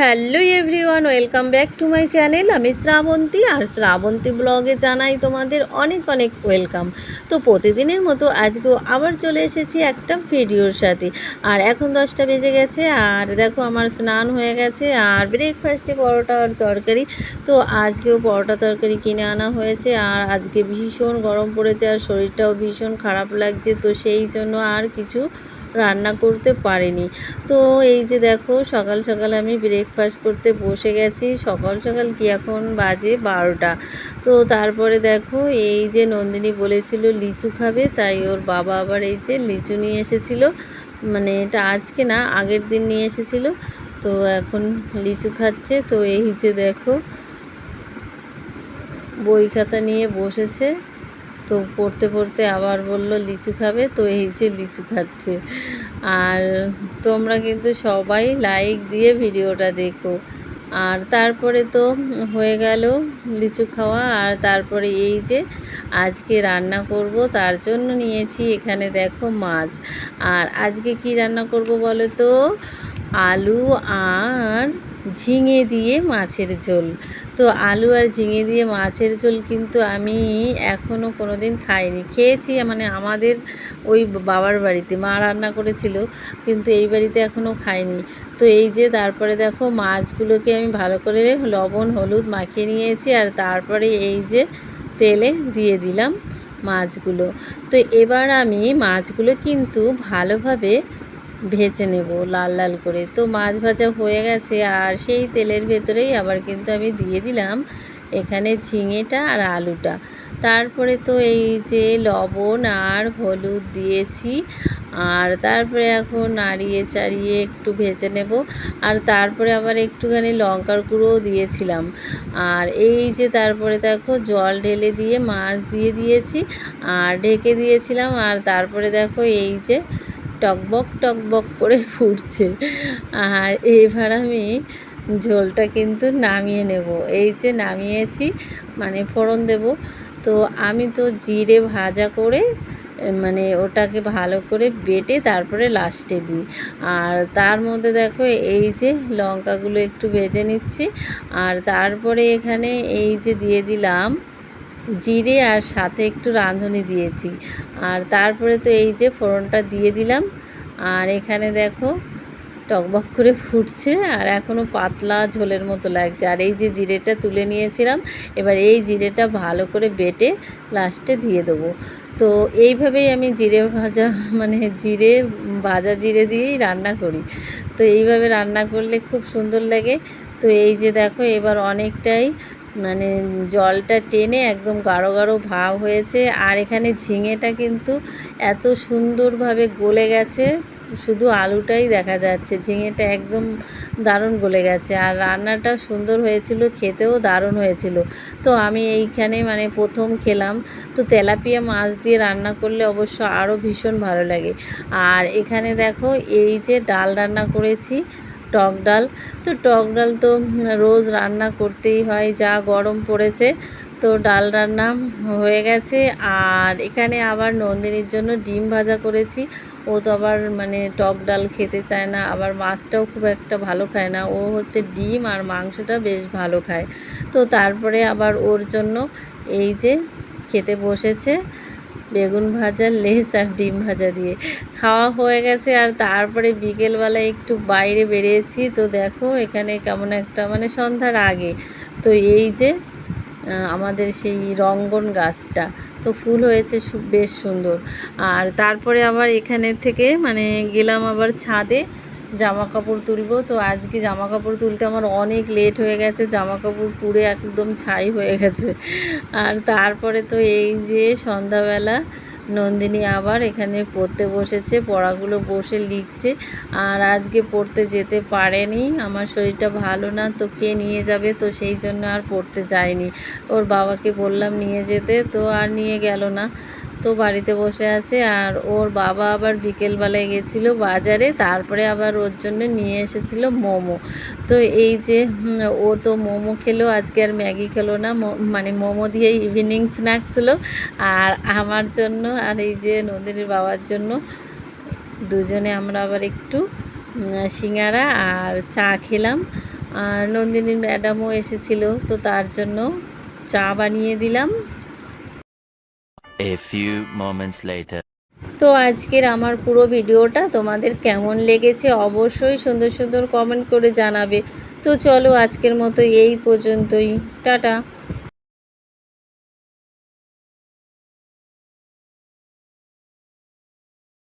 Hello everyone, welcome back to my channel. আমি শ্রাবন্তী, আর শ্রাবন্তী ব্লগে জানাই তোমাদের অনেক অনেক ওয়েলকাম। তো প্রতিদিনের মতো আজকেও আবার চলে এসেছি একটা ভিডিওর সাথে। আর এখন দশটা বেজে গেছে, আর দেখো আমার স্নান হয়ে গেছে, আর ব্রেকফাস্টে পরোটা আর তরকারি। তো আজকেও পরোটা তরকারি কিনে আনা হয়েছে, আর আজকে ভীষণ গরম পড়েছে, আর শরীরটাও ভীষণ খারাপ লাগছে, তো সেই জন্য আর কিছু রান্না করতে পারিনি। তো এই যে দেখো, সকাল সকাল আমি ব্রেকফাস্ট করতে বসে গেছি। সকাল সকাল কি এখন বাজে বারোটা। তো তারপরে দেখো, এই যে নন্দিনী বলেছিল লিচু খাবে, তাই ওর বাবা আবার এই যে লিচু নিয়ে এসেছিল। মানে এটা আজকে না, আগের দিন নিয়ে এসেছিল। তো এখন লিচু খাচ্ছে। তো এই যে দেখো, বই খাতা নিয়ে বসেছে। তো পড়তে পড়তে আবার বলল, লিচু খাবে? তো এই যে লিচু খাচ্ছে। আর তোমরা কিন্তু সবাই লাইক দিয়ে ভিডিওটা দেখো। আর তারপরে তো হয়ে গেল লিচু খাওয়া। আর তারপরে এই যে আজকে রান্না করব, তার জন্য নিয়েছি এখানে দেখো মাছ। আর আজকে কি রান্না করব বলো তো? আলু আর ঝিঙে দিয়ে মাছের ঝোল। তো আলু আর ঝিঙে দিয়ে মাছের ঝোল কিন্তু আমি এখনও কোনো দিন খাইনি। খেয়েছি মানে আমাদের ওই বাবার বাড়িতে, মা রান্না করেছিল, কিন্তু এই বাড়িতে এখনও খাইনি। তো এই যে তারপরে দেখো মাছগুলোকে আমি ভালো করে লবণ, হলুদ মাখিয়ে নিয়েছি আর তারপরে এই যে তেলে দিয়ে দিলাম মাছগুলো। তো এবার আমি মাছগুলো কিন্তু ভালোভাবে ভেজে নেব লাল লাল করে। তো মাছ ভাজা হয়ে গেছে আর সেই তেলের ভেতরেই আবার কিন্তু আমি দিয়ে দিলাম এখানে ঝিঙেটা আর আলুটা। তারপরে তো এই যে লবণ আর হলুদ দিয়েছি আর তারপরে এখন নাড়িয়ে চাড়িয়ে একটু ভেজে নেব আর তারপরে আবার একটুখানি লঙ্কার গুঁড়োও দিয়েছিলাম। আর এই যে তারপরে দেখো জল ঢেলে দিয়ে মাছ দিয়ে দিয়েছি, আর ঢেকে দিয়েছিলাম আর তারপরে দেখো এই যে টকবক টকবক করে ফুটছে। আর এবার আমি ঝোলটা কিন্তু নামিয়ে নেব। এই যে নামিয়েছি মানে ফোড়ন দেব। তো আমি তো জিরে ভাজা করে মানে ওটাকে ভালো করে বেটে তারপরে লাস্টে দিই। আর তার মধ্যে দেখো এই যে লঙ্কাগুলো একটু ভেজে নিচ্ছি। আর তারপরে এখানে এই যে দিয়ে দিলাম জিরে আর সাথে একটু রাঁধুনি দিয়েছি। আর তারপরে তো এই যে ফোড়নটা দিয়ে দিলাম। আর এখানে দেখো টকবক করে ফুটছে আর এখনও পাতলা ঝোলের মতো লাগছে। আর এই যে জিরেটা তুলে নিয়েছিলাম, এবার এই জিরেটা ভালো করে বেটে লাস্টে দিয়ে দেবো। তো এইভাবেই আমি জিরে ভাজা মানে জিরে, ভাজা জিরে দিয়েই রান্না করি। তো এইভাবে রান্না করলে খুব সুন্দর লাগে। তো এই যে দেখো এবার অনেকটাই মানে জলটা টেনে একদম গাঢ় গাঢ় ভাব হয়েছে। আর এখানে ঝিঙেটা কিন্তু এত সুন্দরভাবে গলে গেছে, শুধু আলুটাই দেখা যাচ্ছে। ঝিঙেটা একদম দারুণ গলে গেছে। আর রান্নাটা সুন্দর হয়েছিল, খেতেও দারুণ হয়েছিল। তো আমি এইখানে মানে প্রথম খেলাম। তো তেলাপিয়া মাছ দিয়ে রান্না করলে অবশ্য আরও ভীষণ ভালো লাগে। আর এখানে দেখো এই যে ডাল রান্না করেছি টক ডাল। তো টক ডাল তো রোজ রান্না করতেই হয়, যা গরম পড়েছে। তো ডাল রান্না হয়ে গেছে। আর এখানে আবার নন্দিনীর জন্য ডিম ভাজা করেছি। ও তো আবার মানে টক ডাল খেতে চায় না, আবার মাছটাও খুব একটা ভালো খায় না। ও হচ্ছে ডিম আর মাংসটা বেশ ভালো খায়। তো তারপরে আবার ওর জন্য এই যে খেতে বসেছে। বেগুন ভাজা, লেস আর ডিম ভাজা দিয়ে। খাওয়া হয়ে গেছে আর তারপরে বিকেলবেলায় একটু বাইরে বেরিয়েছি। তো দেখো এখানে কেমন একটা মানে সন্ধ্যার আগে। তো এই যে আমাদের সেই রঙ্গন গাছটা। তো ফুল হয়েছে বেশ সুন্দর। আর তারপরে আবার এখানে থেকে মানে গেলাম আবার ছাদে। জামা কাপড় তুলবো। তো আজকে জামা কাপড় তুলতে আমার অনেক লেট হয়ে গেছে জামা কাপড় পুড়ে একদম ছাই হয়ে গেছে। আর তারপরে তো এই যে সন্ধ্যাবেলা নন্দিনী আবার এখানে পড়তে বসেছে, পড়াগুলো বসে লিখছে। আর আজকে পড়তে যেতে পারেনি, আমার শরীরটা ভালো না, তো কে নিয়ে যাবে? তো সেই জন্য আর পড়তে যায়নি। ওর বাবাকে বললাম নিয়ে যেতে, তো আর নিয়ে গেল না। তো বাড়িতে বসে আছে আর ওর বাবা আবার বিকেলবেলায় গেছিল বাজারে, তারপরে আবার ওর জন্য নিয়ে এসেছিল মোমো। তো এই যে ও তো মোমো খেলো, আজকে আর ম্যাগি খেলো না মানে মোমো দিয়ে ইভিনিং স্ন্যাক্স হলো আর আমার জন্য আর এই যে নন্দিনীর বাবার জন্য, দুজনে আমরা আবার একটু সিঙ্গারা আর চা খেলাম। আর নন্দিনীর ম্যাডামও এসেছিল, তো তার জন্য চা বানিয়ে দিলাম। A few moments later. তো আজকের আমার পুরো ভিডিওটা তোমাদের কেমন লেগেছে অবশ্যই সুন্দর সুন্দর কমেন্ট করে জানাবে। তো চলো আজকের মতো এই পর্যন্তই। টাটা।